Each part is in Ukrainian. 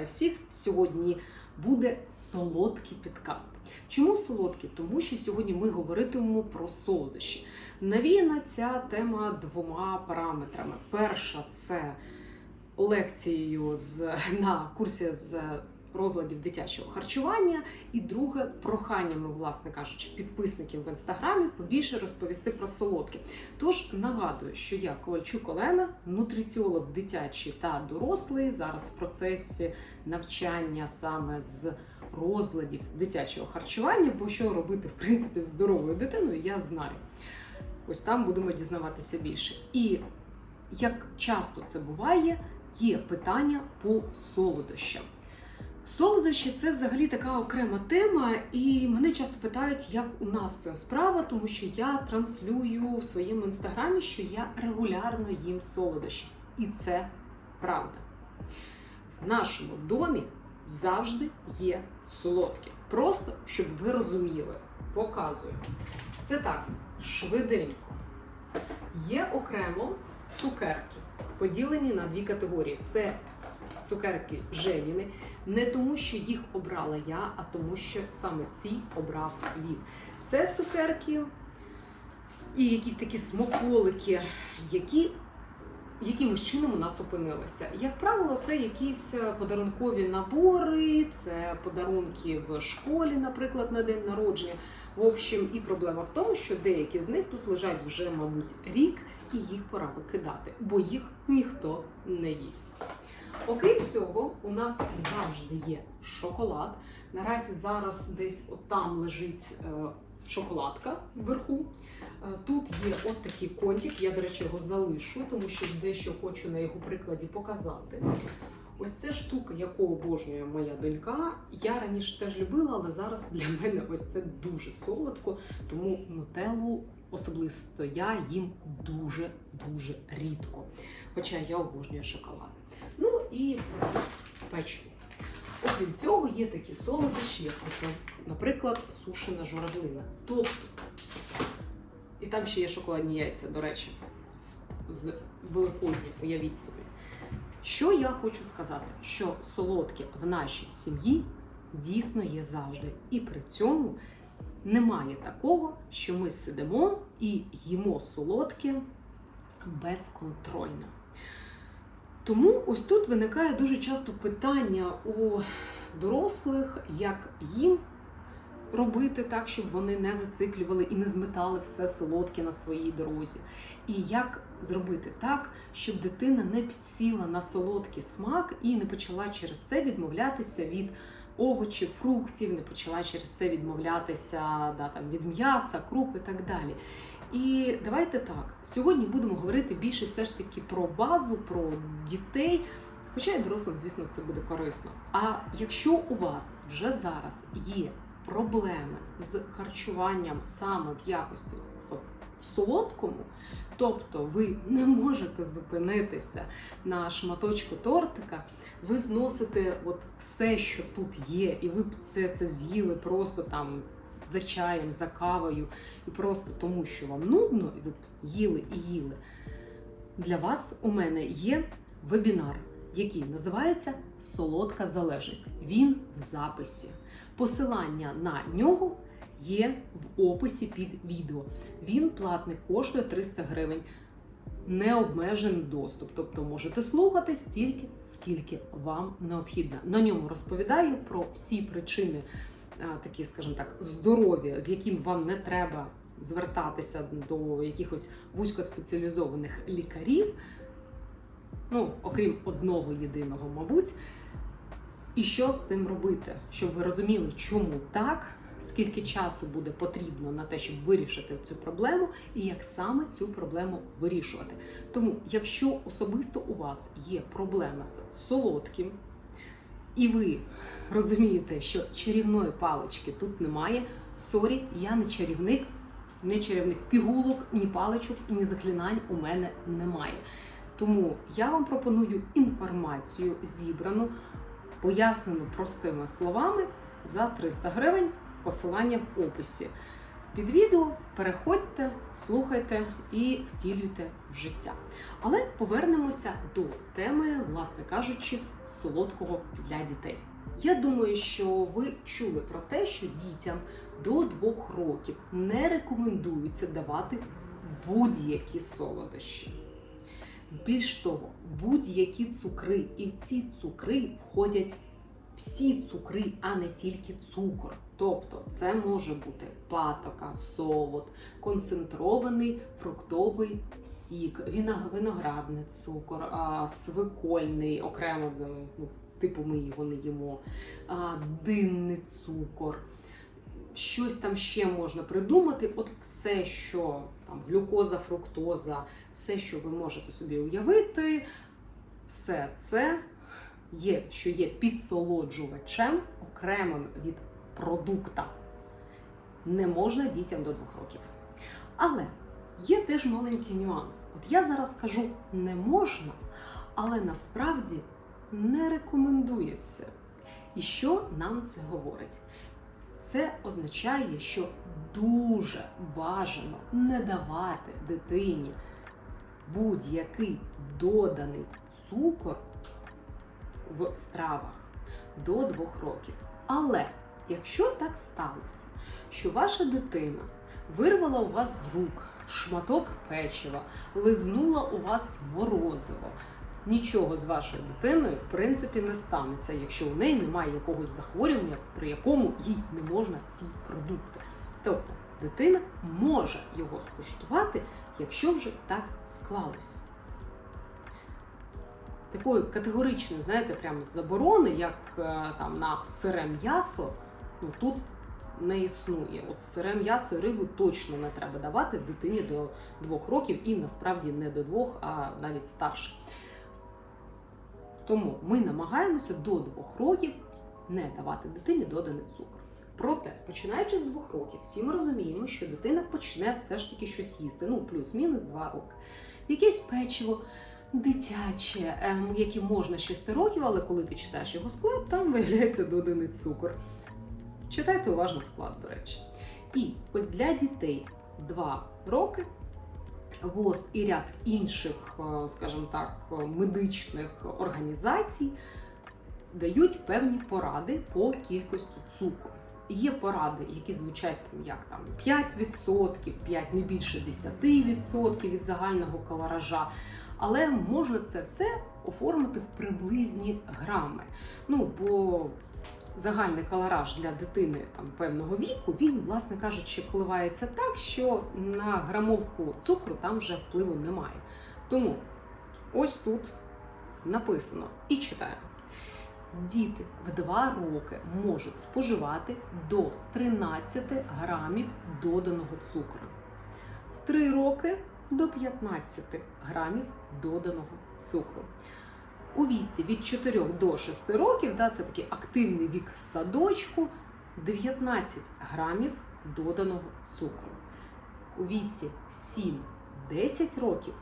Вітаю всіх! Сьогодні буде солодкий підкаст. Чому солодкий? Тому що сьогодні ми говоритимемо про солодощі. Навіяна ця тема двома параметрами. Перша це лекцією з, на курсі з розладів дитячого харчування, і друге проханнями, власне кажучи, підписників в інстаграмі побільше розповісти про солодке. Тож нагадую, що я Ковальчук Олена, нутриціолог дитячий та дорослий, зараз в процесі навчання саме з розладів дитячого харчування, бо що робити в принципі здоровою дитиною, я знаю. Ось там будемо дізнаватися більше. І як часто це буває, є питання по солодощам. Солодощі це взагалі така окрема тема, і мене часто питають, як у нас це справа, тому що я транслюю в своєму інстаграмі, що я регулярно їм солодощі. І це правда. В нашому домі завжди є солодкі. Просто щоб ви розуміли, показую. Це так, швиденько. Є окремо цукерки, поділені на дві категорії. Це цукерки Женіни, не тому, що їх обрала я, а тому, що саме ці обрав він. Це цукерки і якісь такі смаколики, які якимось чином у нас опинилися. Як правило, це якісь е, подарункові набори, це подарунки в школі, наприклад, на день народження. В общем, і проблема в тому, що деякі з них тут лежать вже, мабуть, рік, і їх пора викидати, бо їх ніхто не їсть. Окрім цього, у нас завжди є шоколад. Наразі зараз десь отам лежить е, шоколадка вверху. Е, Тут є от такий контик, я, до речі, його залишу, тому що дещо хочу на його прикладі показати. Ось це штука, яку обожнює моя донька. Я раніше теж любила, але зараз для мене ось це дуже солодко, тому нутеллу особисто я їм дуже-дуже рідко. Хоча я обожнюю шоколад. Ну і печиво. Окрім цього, є такі солодощі, як, наприклад, сушена журавлина. Тобто, і там ще є шоколадні яйця, до речі, з, Великодня, уявіть собі. Що я хочу сказати? Що солодке в нашій сім'ї дійсно є завжди. І при цьому немає такого, що ми сидимо і їмо солодке безконтрольно. Тому ось тут виникає дуже часто питання у дорослих, як їм робити так, щоб вони не зациклювали і не зметали все солодке на своїй дорозі. І як зробити так, щоб дитина не підсіла на солодкий смак і не почала через це відмовлятися від овочів, фруктів, не почала через це відмовлятися да, там, від м'яса, круп і так далі. І давайте так. Сьогодні будемо говорити більше все ж таки про базу, про дітей. Хоча і дорослим, звісно, це буде корисно. А якщо у вас вже зараз є проблеми з харчуванням саме в якості в солодкому, тобто ви не можете зупинитися на шматочку тортика, ви зносите от все, що тут є, і ви це, це з'їли просто там за чаєм, за кавою, і просто тому, що вам нудно, і ви їли і їли. Для вас у мене є вебінар, який називається Солодка залежність. Він в записі. Посилання на нього є в описі під відео. Він платний, коштує 300 гривень. Необмежений доступ, тобто можете слухати стільки, скільки вам необхідно. На ньому розповідаю про всі причини, такі, скажімо так, здоров'я, з яким вам не треба звертатися до якихось вузькоспеціалізованих лікарів, ну, окрім одного єдиного, мабуть. І що з тим робити, щоб ви розуміли, чому так, скільки часу буде потрібно на те, щоб вирішити цю проблему, і як саме цю проблему вирішувати. Тому, якщо особисто у вас є проблема з солодким, і ви розумієте, що чарівної палички тут немає, сорі, я не чарівник, не чарівних пігулок, ні паличок, ні заклинань у мене немає. Тому я вам пропоную інформацію зібрану пояснену простими словами за 300 гривень, посилання в описі. Під відео. Переходьте, слухайте і втілюйте в життя. Але повернемося до теми, власне кажучи, солодкого для дітей. Я думаю, що ви чули про те, що дітям до двох років не рекомендується давати будь-які солодощі. Більш того, будь-які цукри, і в ці цукри входять всі цукри, а не тільки цукор. Тобто це може бути патока, солод, концентрований фруктовий сік, виноградний цукор, свекольний, окремо, ну, типу ми його не їмо, динний цукор. Щось там ще можна придумати. От все, що там глюкоза, фруктоза, все, що ви можете собі уявити, все це є, що є підсолоджувачем окремим від продукта. Не можна дітям до двох років. Але є теж маленький нюанс. От я зараз кажу не можна, але насправді не рекомендується. І що нам це говорить? Це означає, що дуже бажано не давати дитині будь-який доданий цукор в стравах до двох років. Але якщо так сталося, що ваша дитина вирвала у вас з рук шматок печива, лизнула у вас морозиво, нічого з вашою дитиною в принципі не станеться, якщо у неї немає якогось захворювання, при якому їй не можна ці продукти. Тобто дитина може його скуштувати, якщо вже так склалось. Такої категоричної, знаєте, прям заборони, як е, там на сире м'ясо, ну тут не існує. От сире м'ясо і рибу точно не треба давати дитині до двох років, і насправді не до двох, а навіть старше. Тому ми намагаємося до двох років не давати дитині доданий цукор. Проте, починаючи з двох років, всі ми розуміємо, що дитина почне все ж таки щось їсти, ну плюс-мінус два роки. Якесь печиво дитяче, ем, яке можна з 6 років, але коли ти читаєш його склад, там виявляється доданий цукор. Читайте уважно склад, до речі. І ось для дітей 2 роки ВОЗ і ряд інших, е, скажімо так, медичних організацій дають певні поради по кількості цукру. Є поради, які звучать там, як там 5%, 5 не більше 10% від загального калоража. Але можна це все оформити в приблизні грами. Ну, бо загальний калораж для дитини там певного віку, він, власне кажучи, коливається так, що на грамовку цукру там вже впливу немає. Тому ось тут написано і читаємо. Діти в 2 роки можуть споживати до 13 грамів доданого цукру. В 3 роки до 15 грамів доданого цукру. У віці від 4 до 6 років, да, це такий активний вік садочку, 19 грамів доданого цукру. У віці 7-10 років,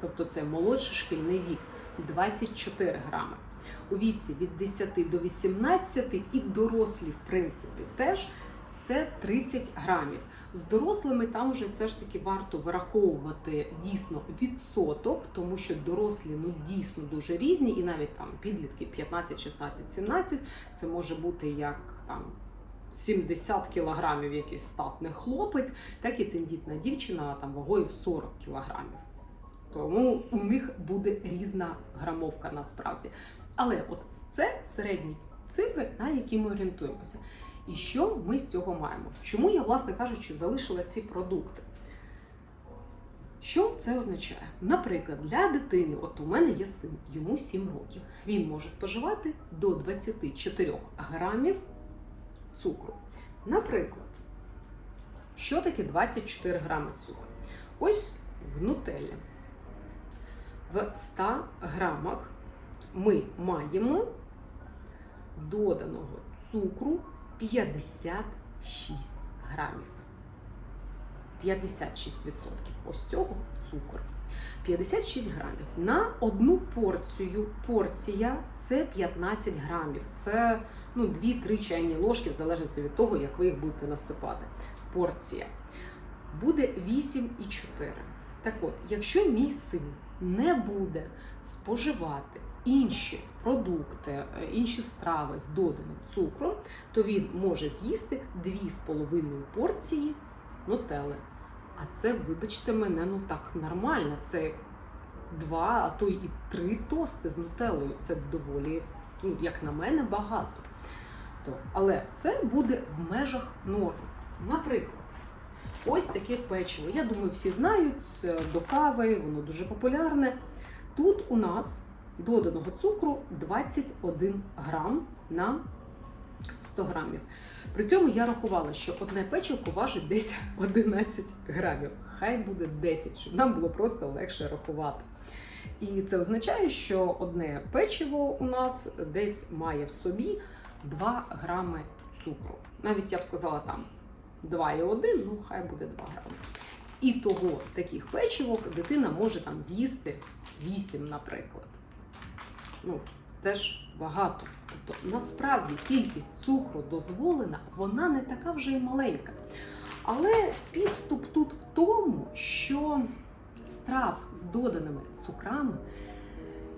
тобто це молодший шкільний вік, 24 грами. У віці від 10 до 18 і дорослі, в принципі, теж це 30 грамів. З дорослими там вже все ж таки варто враховувати дійсно відсоток, тому що дорослі ну дійсно дуже різні, і навіть там підлітки 15, 16, 17 це може бути як там 70 кілограмів якийсь статний хлопець, так і тендітна дівчина там вагою в 40 кілограмів. Тому у них буде різна грамовка насправді. Але от це середні цифри, на які ми орієнтуємося. І що ми з цього маємо? Чому я, власне кажучи, залишила ці продукти? Що це означає? Наприклад, для дитини, от у мене є син, йому 7 років. Він може споживати до 24 грамів цукру. Наприклад, що таке 24 грами цукру? Ось в нутеллі. В 100 грамах ми маємо доданого цукру 56 грамів. 56% ось цього цукор. 56 грамів. На одну порцію порція це 15 грамів. Це ну, 2-3 чайні ложки, в залежності від того, як ви їх будете насипати. порція. Буде 8,4. Так от, якщо мій син не буде споживати інші продукти, е, інші страви з доданим цукром, то він може з'їсти 2,5 порції нутелли. А це, вибачте мене, ну так нормально. Це два, а то і три тости з нутеллою. Це доволі, ну, як на мене, багато. То, але це буде в межах норми. Наприклад, ось таке печиво. Я думаю, всі знають е, до кави, воно дуже популярне. Тут у нас доданого цукру 21 грам на 100 грамів. При цьому я рахувала, що одне печивко важить десь 11 грамів. Хай буде 10, щоб нам було просто легше рахувати. І це означає, що одне печиво у нас десь має в собі 2 грами цукру. Навіть я б сказала там 2,1, ну хай буде 2 грами. І того таких печивок дитина може там з'їсти 8, наприклад. Ну, теж багато. Тобто, насправді кількість цукру дозволена, вона не така вже й маленька. Але підступ тут в тому, що страв з доданими цукрами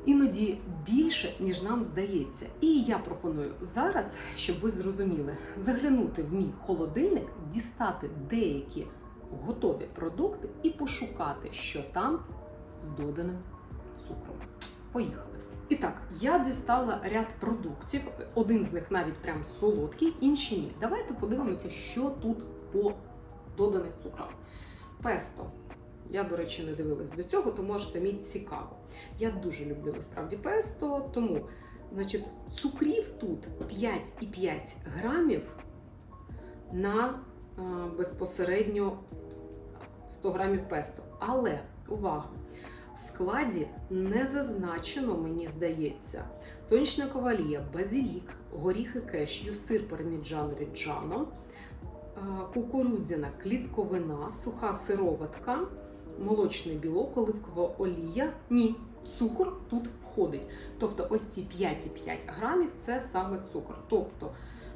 іноді більше, ніж нам здається. І я пропоную зараз, щоб ви зрозуміли, заглянути в мій холодильник, дістати деякі готові продукти і пошукати, що там з доданим цукром. Поїхали. І так, я дістала ряд продуктів. Один з них навіть прям солодкий, інші ні. Давайте подивимося, що тут по доданих цукрах. Песто. Я, до речі, не дивилась до цього, тому аж самі цікаво. Я дуже люблю насправді песто, тому значить, цукрів тут 5,5 грамів на е, безпосередньо 100 грамів песто. Але увага! В складі не зазначено, мені здається, сонячна ковалія, базилік, горіхи кешю, сир парміджан ріджано, е, кукурудзяна клітковина, суха сироватка, молочний білок, оливкова олія. Ні, цукор тут входить. Тобто, ось ці 5,5 грамів це саме цукор. Тобто,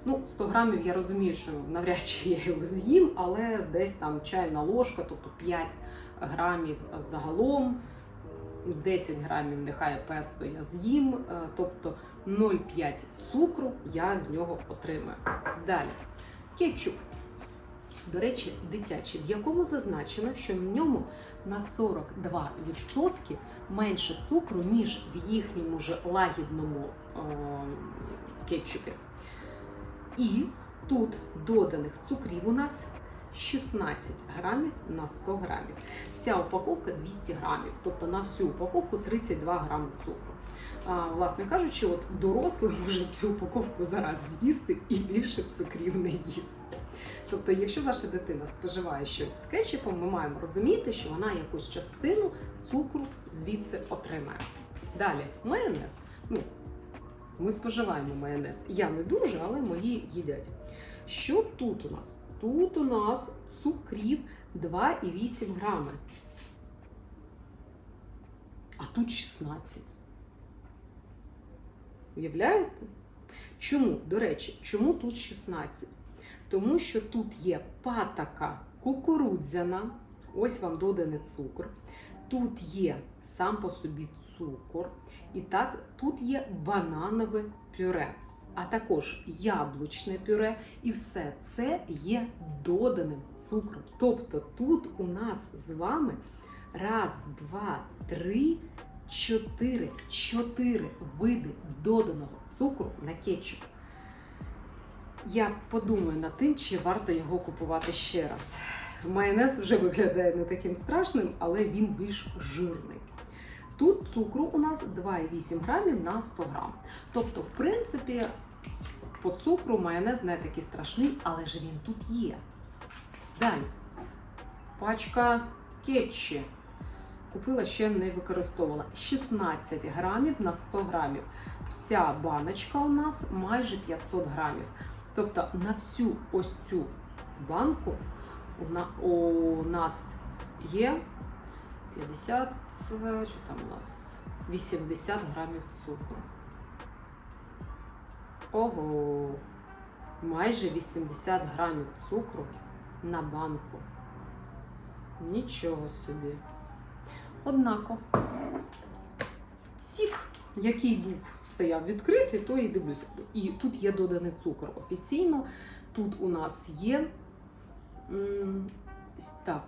ну, 100 грамів я розумію, що навряд чи я його з'їм, але десь там чайна ложка, тобто 5 грамів загалом. 10 грамів нехай песто я з'їм, е, тобто 0,5 цукру я з нього отримаю. Далі. Кетчуп. До речі, дитячий, в якому зазначено, що в ньому на 42% менше цукру, ніж в їхньому ж лагідному е, кетчупі. І тут доданих цукрів у нас 16 грамів на 100 грамів. Вся упаковка 200 грамів, тобто на всю упаковку 32 грами цукру. А, власне кажучи, от дорослий може всю упаковку зараз з'їсти і більше цукрів не їсти. Тобто, якщо ваша дитина споживає щось з кетчупом, ми маємо розуміти, що вона якусь частину цукру звідси отримає. Далі, майонез. Ну, ми споживаємо майонез. Я не дуже, але мої їдять. Що тут у нас? Тут у нас цукрів 2,8 грами. А тут 16. Уявляєте? Чому, до речі, чому тут 16? Тому що тут є патока кукурудзяна, ось вам доданий цукор. Тут є сам по собі цукор, і так тут є бананове пюре, а також яблучне пюре, і все це є доданим цукром. Тобто тут у нас з вами раз, два, три, чотири, чотири види доданого цукру на кетчуп. Я подумаю над тим, чи варто його купувати ще раз. Майонез вже виглядає не таким страшним, але він більш жирний. Тут цукру у нас 2,8 грамів на 100 грам. Тобто, в принципі, по цукру майонез не такий страшний, але ж він тут є. Далі. Пачка кетчі. Купила ще не використовувала. 16 грамів на 100 грамів. Вся баночка у нас майже 500 грамів. Тобто на всю ось цю банку у, нас є 50, що там у нас 80 грамів цукру. Ого, майже 80 грамів цукру на банку. Нічого собі. Однако, сік, який був стояв відкритий, то і дивлюся. І тут є доданий цукор. Офіційно тут у нас є так,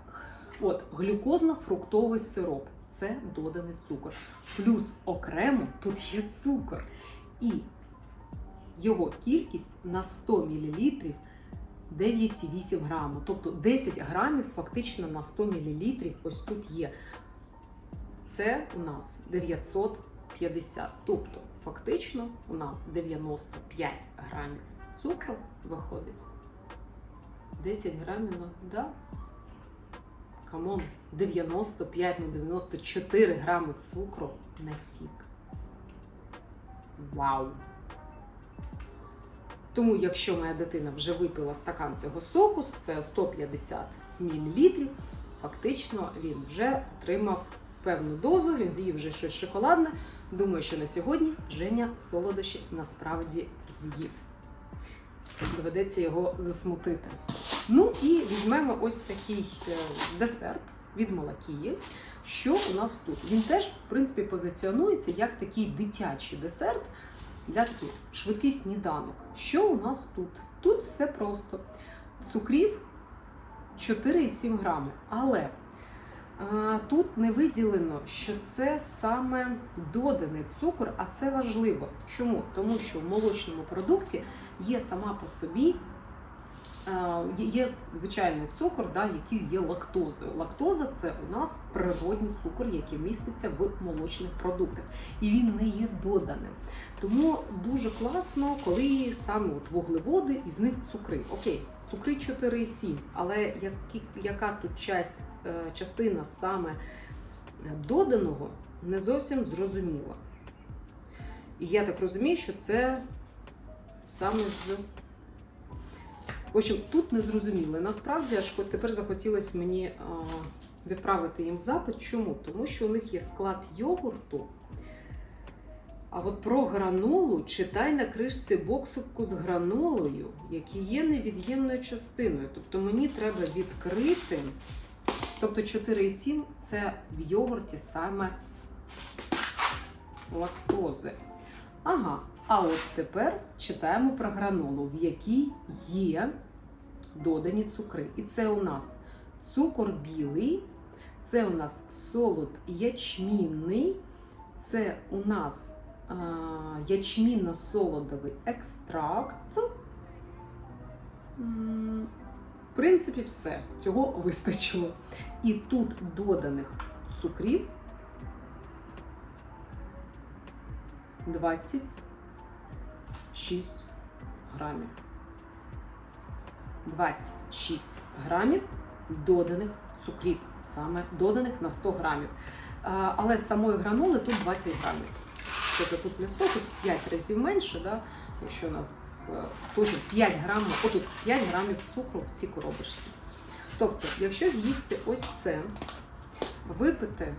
от, глюкозно-фруктовий сироп. Це доданий цукор. Плюс окремо тут є цукор. І його кількість на 100 мл 9,8 граму. Тобто 10 грамів фактично на 100 мл ось тут є. Це у нас 950. Тобто, фактично, у нас 95 грамів цукру виходить. 10 грамів на да? Камон, 95 на 94 грами цукру на сік. Вау! Тому, якщо моя дитина вже випила стакан цього соку, це 150 мл, фактично він вже отримав певну дозу, він з'їв вже щось шоколадне. Думаю, що на сьогодні Женя солодощі насправді з'їв. Доведеться його засмутити. Ну і візьмемо ось такий е, десерт від Малакії. Що у нас тут? Він теж, в принципі, позиціонується як такий дитячий десерт для таких швидкий сніданок. Що у нас тут? Тут все просто. Цукрів 4,7 грами. Але а, тут не виділено, що це саме доданий цукор, а це важливо. Чому? Тому що в молочному продукті є сама по собі. Е, є- звичайний цукор, да, який є лактозою. Лактоза це у нас природний цукор, який міститься в молочних продуктах, і він не є доданим. Тому дуже класно, коли саме от вуглеводи і з них цукри. Окей, цукри 4,7, але яка тут часть, е, частина саме е, доданого, не зовсім зрозуміла. І я так розумію, що це саме з. В общем, тут не зрозуміло. Насправді, аж тепер захотілося мені відправити їм запит. Чому? Тому що у них є склад йогурту. А от про гранолу читай на кришці боксику з гранолою, які є невід'ємною частиною. Тобто мені треба відкрити. Тобто 4,7 це в йогурті саме лактози. Ага, а от тепер читаємо про гранолу, в якій є додані цукри. І це у нас цукор білий, це у нас солод ячмінний, це у нас ячмінно-солодовий екстракт. В принципі, все. Цього вистачило. І тут доданих цукрів 26 грамів. 26 грамів доданих цукрів, саме доданих на 100 грамів. Але самої граноли тут 20 грамів. Тобто тут не 100, тут 5 разів менше, да? якщо у нас е, точно 5 грамів, отут 5 грамів цукру в цій коробочці. Тобто, якщо з'їсти ось це, випити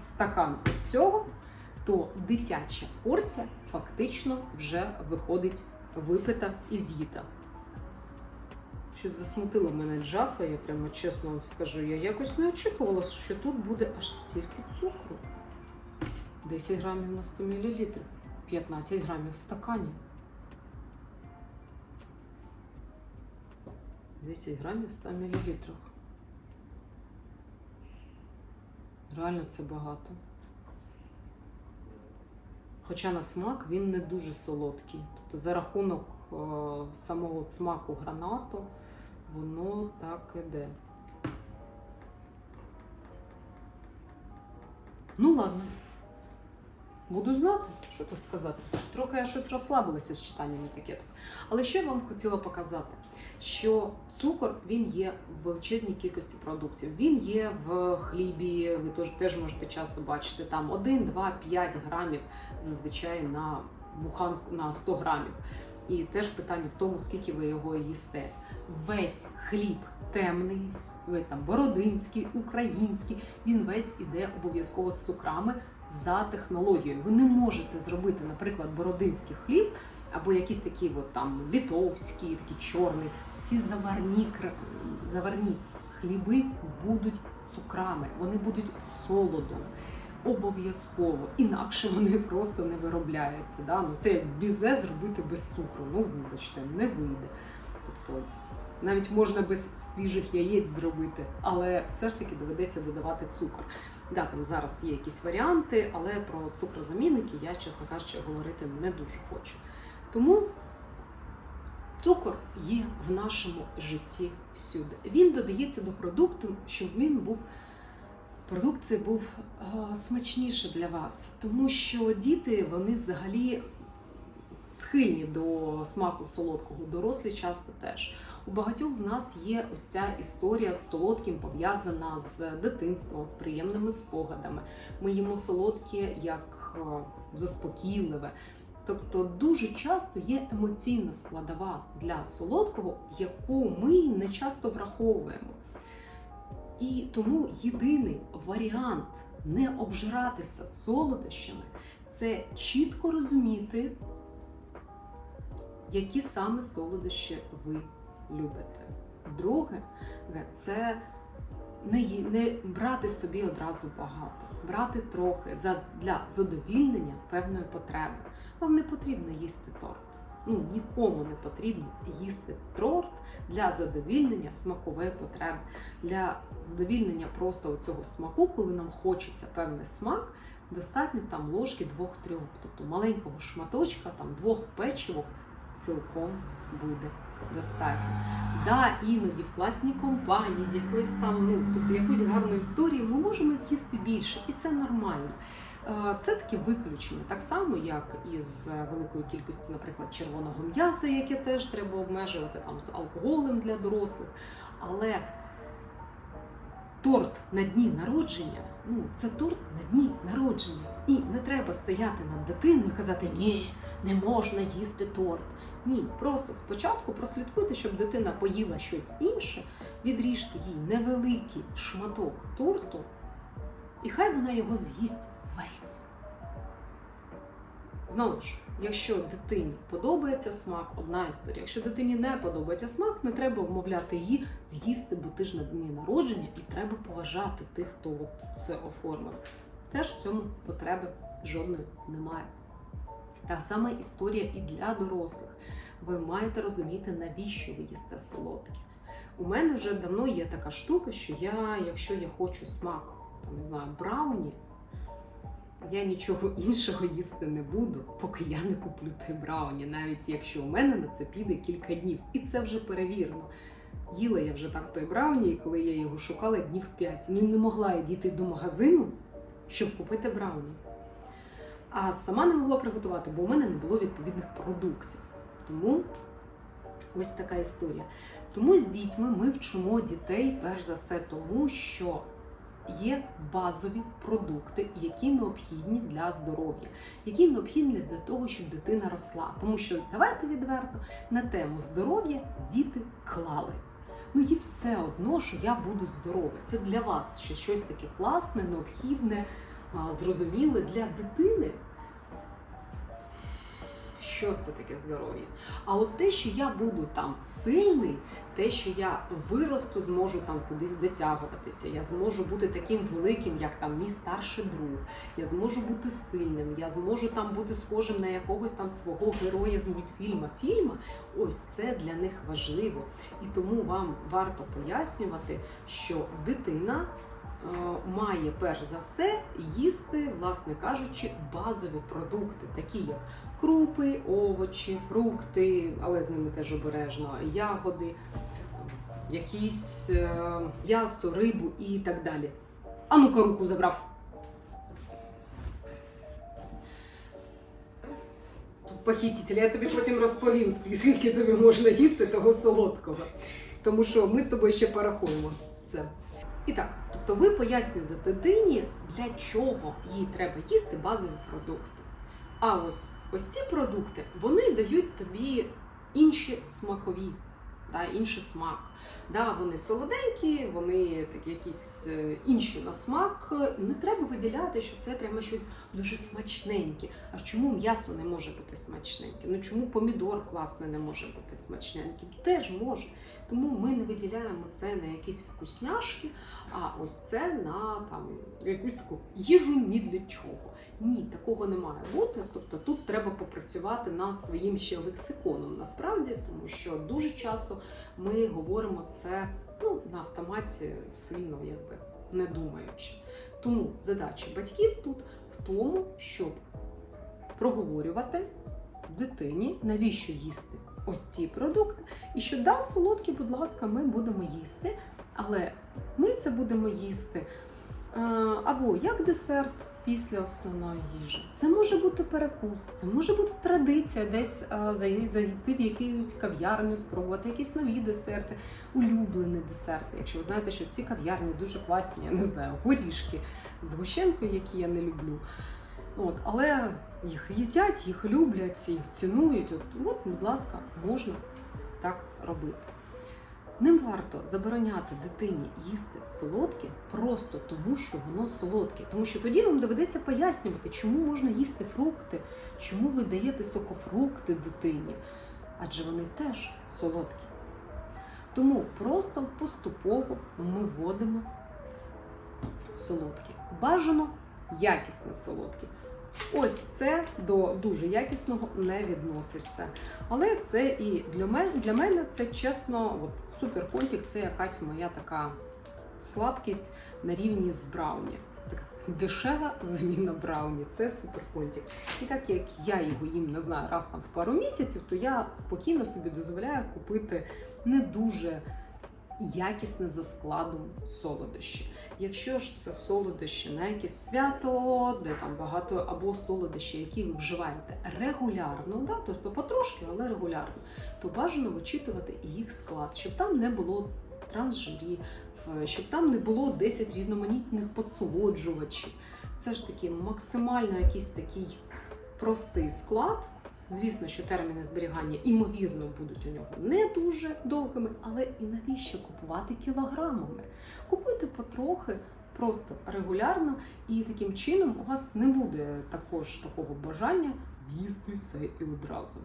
стакан ось цього, то дитяча порція фактично вже виходить випита і з'їта. Щось засмутило мене джафа, я прямо чесно вам скажу. Я якось не очікувала, що тут буде аж стільки цукру. 10 грамів на 100 мл, 15 грамів в стакані. 10 грамів в 100 мл. Реально це багато. Хоча на смак він не дуже солодкий. Тобто за рахунок е, самого смаку гранату воно так іде. Ну ладно. Буду знати, що тут сказати. Трохи я щось розслабилася з читанням етикеток. Але що я вам хотіла показати? Що цукор він є в величезній кількості продуктів. Він є в хлібі, ви теж, можете часто бачити там 1, 2, 5 грамів зазвичай на буханку на 100 грамів. І теж питання в тому, скільки ви його їсте. Весь хліб темний, ви там бородинський, український, він весь іде обов'язково з цукрами за технологією. Ви не можете зробити, наприклад, бородинський хліб або якісь такі от, там літовські, такі чорні, всі заварні, заварні хліби будуть з цукрами, вони будуть солодом. Обов'язково, інакше вони просто не виробляються. Да? Ну, це як бізе зробити без цукру. Ну, вибачте, не вийде. Тобто навіть можна без свіжих яєць зробити, але все ж таки доведеться додавати цукор. Да, там зараз є якісь варіанти, але про цукрозамінники я, чесно кажучи, говорити не дуже хочу. Тому цукор є в нашому житті всюди. Він додається до продукту, щоб він був. Продукт цей був е, смачніше для вас, тому що діти вони взагалі схильні до смаку солодкого, дорослі часто теж. У багатьох з нас є ось ця історія з солодким пов'язана з дитинством, з приємними спогадами. Ми їмо солодке як е, заспокійливе. Тобто дуже часто є емоційна складова для солодкого, яку ми не часто враховуємо. І тому єдиний варіант не обжиратися солодощами це чітко розуміти, які саме солодощі ви любите. Друге, це не, не брати собі одразу багато, брати трохи для задовільнення певної потреби. Вам не потрібно їсти торт. Ну, нікому не потрібно їсти торт для задовільнення смакової потреби, для задовільнення просто цього смаку, коли нам хочеться певний смак, достатньо там ложки двох-трьох, тобто маленького шматочка, там двох печивок цілком буде достатньо. Да, іноді в класній компанії, в якоїсь там, ну, тобто якусь гарну історію, ми можемо з'їсти більше, і це нормально. Е, Це таке виключення, так само, як і з великою кількістю, наприклад, червоного м'яса, яке теж треба обмежувати там з алкоголем для дорослих. Але торт на дні народження, ну це торт на дні народження. І не треба стояти над дитиною і казати Ні, не можна їсти торт. Ні, просто спочатку прослідкуйте, щоб дитина поїла щось інше, відріжте їй невеликий шматок торту, і хай вона його з'їсть весь. Знову ж, якщо дитині подобається смак, одна історія. Якщо дитині не подобається смак, не треба вмовляти її з'їсти, бо ти ж на дні народження, і треба поважати тих, хто от це оформив. Теж в цьому потреби жодної немає. Та сама історія і для дорослих. Ви маєте розуміти, навіщо ви їсте солодке. У мене вже давно є така штука, що я, якщо я хочу смак, там не знаю, брауні, я нічого іншого їсти не буду, поки я не куплю той брауні, навіть якщо у мене на це піде кілька днів. І це вже перевірено. Їла я вже так той брауні, і коли я його шукала днів 5. Ну не могла я дійти до магазину, щоб купити брауні. А сама не могла приготувати, бо у мене не було відповідних продуктів. Тому ось така історія. Тому з дітьми ми вчимо дітей перш за все тому, що є базові продукти, які необхідні для здоров'я, які необхідні для того, щоб дитина росла. Тому що давайте відверто на тему здоров'я діти клали. Ну їм все одно, що я буду здорова. Це для вас ще щось таке класне, необхідне, зрозуміле для дитини. Що це таке здоров'я? А от те, що я буду там сильний, те, що я виросту, зможу там кудись дотягуватися, я зможу бути таким великим, як там мій старший друг, я зможу бути сильним, я зможу там бути схожим на якогось там свого героя з мультфільма. Фільма, ось це для них важливо. І тому вам варто пояснювати, що дитина. е, Має перш за все їсти, власне кажучи, базові продукти, такі як крупи, овочі, фрукти, але з ними теж обережно, ягоди, якісь е, м'ясо, рибу і так далі. А ну-ка руку забрав. Похититель, я тобі потім розповім, скільки тобі можна їсти того солодкого. Тому що ми з тобою ще порахуємо це. І так, тобто ви пояснюєте дитині, для чого їй треба їсти базові продукти. А ось ось ці продукти вони дають тобі інші смакові да, інший смак. Да, вони солоденькі, вони такі якісь е, інші на смак. Не треба виділяти, що це прямо щось дуже смачненьке. А чому м'ясо не може бути смачненьке? Ну чому помідор класний не може бути смачненьким? Теж може. Тому ми не виділяємо це на якісь вкусняшки, а ось це на там якусь таку їжу ні для чого. Ні, такого не має бути. Тобто тут треба попрацювати над своїм ще лексиконом насправді, тому що дуже часто ми говоримо це ну, на автоматі сильно, якби не думаючи. Тому задача батьків тут в тому, щоб проговорювати дитині, навіщо їсти ось ці продукти, і що да, солодкі, будь ласка, ми будемо їсти, але ми це будемо їсти е, або як десерт після основної їжі. Це може бути перекус, це може бути традиція десь е, зайти в якусь кав'ярню, спробувати якісь нові десерти, улюблені десерти. Якщо ви знаєте, що ці кав'ярні дуже класні, я не знаю, горішки з гущенкою, які я не люблю. От, але їх їдять, їх люблять, їх цінують. От, от, будь ласка, можна так робити. Не варто забороняти дитині їсти солодке просто тому, що воно солодке. Тому що тоді вам доведеться пояснювати, чому можна їсти фрукти, чому ви даєте сокофрукти дитині, адже вони теж солодкі. Тому просто поступово ми вводимо солодкі. Бажано якісне солодке. Ось це до дуже якісного не відноситься. Але це і для мене, для мене це чесно, от суперконтік це якась моя така слабкість на рівні з брауні. Така дешева заміна брауні. Це суперконтік. І так як я його їм не знаю раз там в пару місяців, то я спокійно собі дозволяю купити не дуже якісне за складом солодощі. Якщо ж це солодощі на якесь свято, де там багато або солодощі, які ви вживаєте регулярно, да, тобто потрошки, але регулярно, то бажано вичитувати і їх склад, щоб там не було трансжирів, щоб там не було 10 різноманітних подсолоджувачів. Все ж таки максимально якийсь такий простий склад. Звісно, що терміни зберігання імовірно будуть у нього не дуже довгими, але і навіщо купувати кілограмами? Купуйте потрохи, просто регулярно, і таким чином у вас не буде також такого бажання з'їсти все і одразу.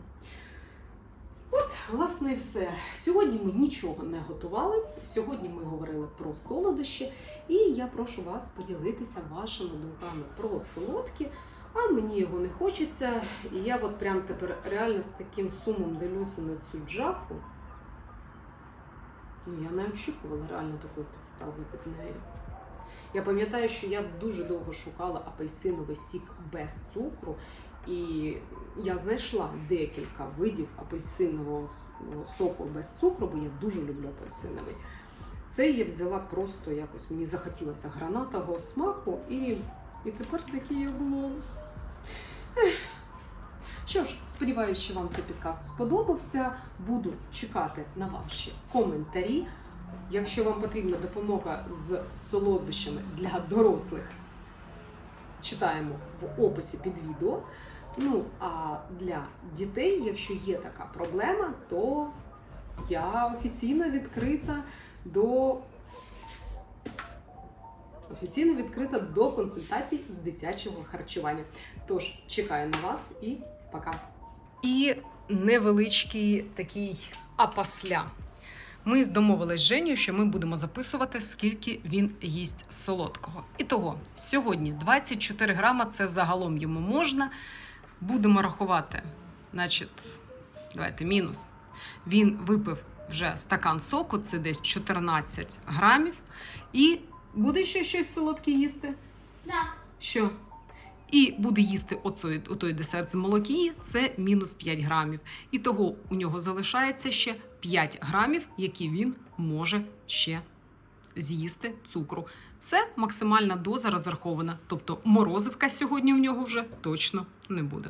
От, власне, і все. Сьогодні ми нічого не готували. Сьогодні ми говорили про солодощі, і я прошу вас поділитися вашими думками про солодкі. А мені його не хочеться. І я от прям тепер реально з таким сумом дивлюся на цю джафу. Ну, я не очікувала реально такої підстави від неї. Я пам'ятаю, що я дуже довго шукала апельсиновий сік без цукру, і я знайшла декілька видів апельсинового соку без цукру, бо я дуже люблю апельсиновий. Це я взяла просто якось, мені захотілося гранатового смаку, і, і тепер такий я. Що ж, сподіваюся, що вам цей підкаст сподобався. Буду чекати на ваші коментарі. Якщо вам потрібна допомога з солодощами для дорослих, читаємо в описі під відео. Ну, а для дітей, якщо є така проблема, то я офіційно відкрита до офіційно відкрита до консультацій з дитячого харчування. Тож чекаю на вас і пока. І невеличкий такий апасля. Ми домовились з Женю, що ми будемо записувати, скільки він їсть солодкого. І того, сьогодні 24 грама це загалом йому можна. Будемо рахувати, значить, давайте мінус. Він випив вже стакан соку, це десь 14 грамів. І буде ще щось солодке їсти? Да. Що? І буде їсти оцей, отой десерт з молокії, це мінус 5 грамів. І того у нього залишається ще 5 грамів, які він може ще з'їсти цукру. Все, максимальна доза розрахована. Тобто морозивка сьогодні в нього вже точно не буде.